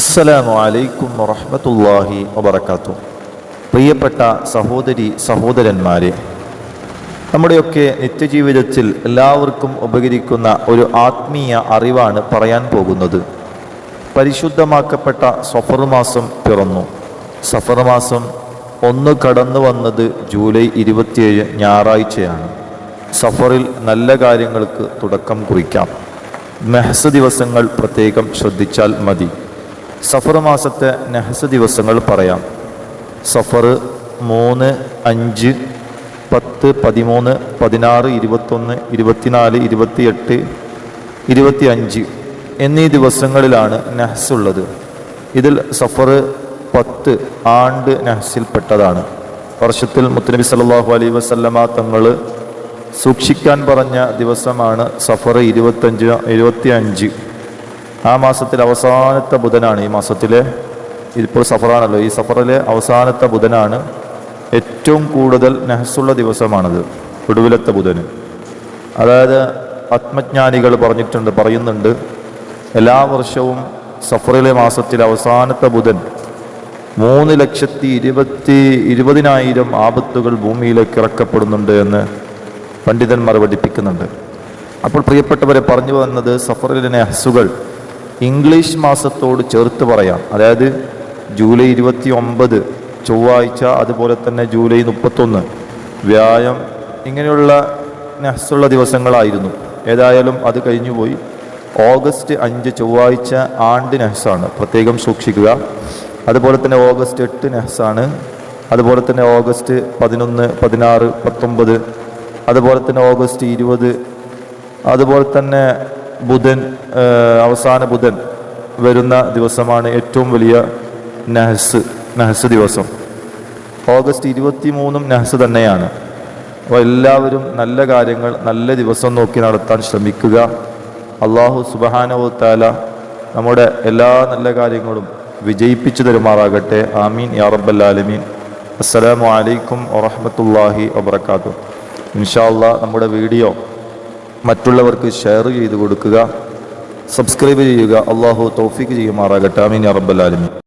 അസ്സലാമു അലൈക്കും വറഹ്മത്തുള്ളാഹി വബറകാതുഹു. പ്രിയപ്പെട്ട സഹോദരി സഹോദരന്മാരെ നമ്മുടെയൊക്കെ നിത്യജീവിതത്തിൽ എല്ലാവർക്കും ഉപകരിക്കുന്ന ഒരു ആത്മീയ അറിവാണ് പറയാൻ പോകുന്നത്. പരിശുദ്ധമാക്കപ്പെട്ട സഫർ മാസം പിറന്നു. സഫർ മാസം ഒന്ന് കടന്നു വന്നത് ജൂലൈ ഇരുപത്തിയേഴ് ഞായറാഴ്ചയാണ്. സഫറിൽ നല്ല കാര്യങ്ങൾക്ക് തുടക്കം കുറിക്കാം. മെഹസ് ദിവസങ്ങൾ പ്രത്യേകം ശ്രദ്ധിച്ചാൽ മതി. സഫർ മാസത്തെ നെഹസ് ദിവസങ്ങൾ പറയാം. സഫർ മൂന്ന് അഞ്ച് പത്ത് പതിമൂന്ന് പതിനാറ് ഇരുപത്തൊന്ന് ഇരുപത്തിനാല് ഇരുപത്തിയെട്ട് ഇരുപത്തി അഞ്ച് എന്നീ ദിവസങ്ങളിലാണ് നെഹസ് ഉള്ളത്. ഇതിൽ സഫർ പത്ത് ആണ്ട് നെഹസിൽപ്പെട്ടതാണ്. വർഷത്തിൽ മുത്തനബി സല്ലല്ലാഹു അലൈ വസല്ലമ തങ്ങൾ സൂക്ഷിക്കാൻ പറഞ്ഞ ദിവസമാണ് സഫർ ഇരുപത്തഞ്ച് ഇരുപത്തി അഞ്ച് ആ മാസത്തിലെ അവസാനത്തെ ബുധനാണ് ഈ മാസത്തിലെ. ഇപ്പോൾ സഫറാണല്ലോ. ഈ സഫറിലെ അവസാനത്തെ ബുധനാണ് ഏറ്റവും കൂടുതൽ നെഹസുള്ള ദിവസമാണത്. ഒടുവിലത്തെ ബുധന്. അതായത് ആത്മജ്ഞാനികൾ പറഞ്ഞിട്ടുണ്ട് പറയുന്നുണ്ട് എല്ലാ വർഷവും സഫറിലെ മാസത്തിലെ അവസാനത്തെ ബുധൻ മൂന്ന് ലക്ഷത്തി ഇരുപത്തി ഇരുപതിനായിരം ആപത്തുകൾ ഭൂമിയിലേക്ക് ഇറക്കപ്പെടുന്നുണ്ട് എന്ന് പണ്ഡിതന്മാർ പഠിപ്പിക്കുന്നുണ്ട്. അപ്പോൾ പ്രിയപ്പെട്ടവരെ പറഞ്ഞു വന്നത് സഫറിലെ നെഹസുകൾ ഇംഗ്ലീഷ് മാസത്തോട് ചേർത്ത് പറയാം. അതായത് ജൂലൈ ഇരുപത്തി ഒമ്പത് ചൊവ്വാഴ്ച അതുപോലെ തന്നെ ജൂലൈ മുപ്പത്തൊന്ന്. വ്യായം ഇങ്ങനെയുള്ള നെഹസുള്ള ദിവസങ്ങളായിരുന്നു. ഏതായാലും അത് കഴിഞ്ഞുപോയി ഓഗസ്റ്റ് അഞ്ച് ചൊവ്വാഴ്ച ആണ്ട് നെഹസാണ്. പ്രത്യേകം സൂക്ഷിക്കുക. അതുപോലെ തന്നെ ഓഗസ്റ്റ് എട്ട് നെഹസാണ്. അതുപോലെ തന്നെ ഓഗസ്റ്റ് പതിനൊന്ന് പതിനാറ് പത്തൊമ്പത്. അതുപോലെ തന്നെ ഓഗസ്റ്റ് ഇരുപത്. അതുപോലെ തന്നെ ബുധൻ അവസാന ബുധൻ വരുന്ന ദിവസമാണ് ഏറ്റവും വലിയ നഹസ് നഹസ് ദിവസം. ഓഗസ്റ്റ് ഇരുപത്തി മൂന്നും നഹസ് തന്നെയാണ്. അപ്പോൾ എല്ലാവരും നല്ല കാര്യങ്ങൾ നല്ല ദിവസം നോക്കി നടത്താൻ ശ്രമിക്കുക. അള്ളാഹു സുബഹാനവ താല നമ്മുടെ എല്ലാ നല്ല കാര്യങ്ങളും വിജയിപ്പിച്ചു തരുമാറാകട്ടെ. ആമീൻ. യാ റബ്ബല്ലാലമീൻ അസ്സലാമു അലൈക്കും വറഹമത്തല്ലാഹി വബർക്കാത്തു ഇൻഷാ അള്ളാഹ് നമ്മുടെ വീഡിയോ മറ്റുള്ളവർക്ക് ഷെയർ ചെയ്ത് കൊടുക്കുക. സബ്സ്ക്രൈബ് ചെയ്യുക. അള്ളാഹു തൗഫീക്ക് ചെയ്യുമാറാകട്ടെ. റബ്ബൽ ആലമീൻ.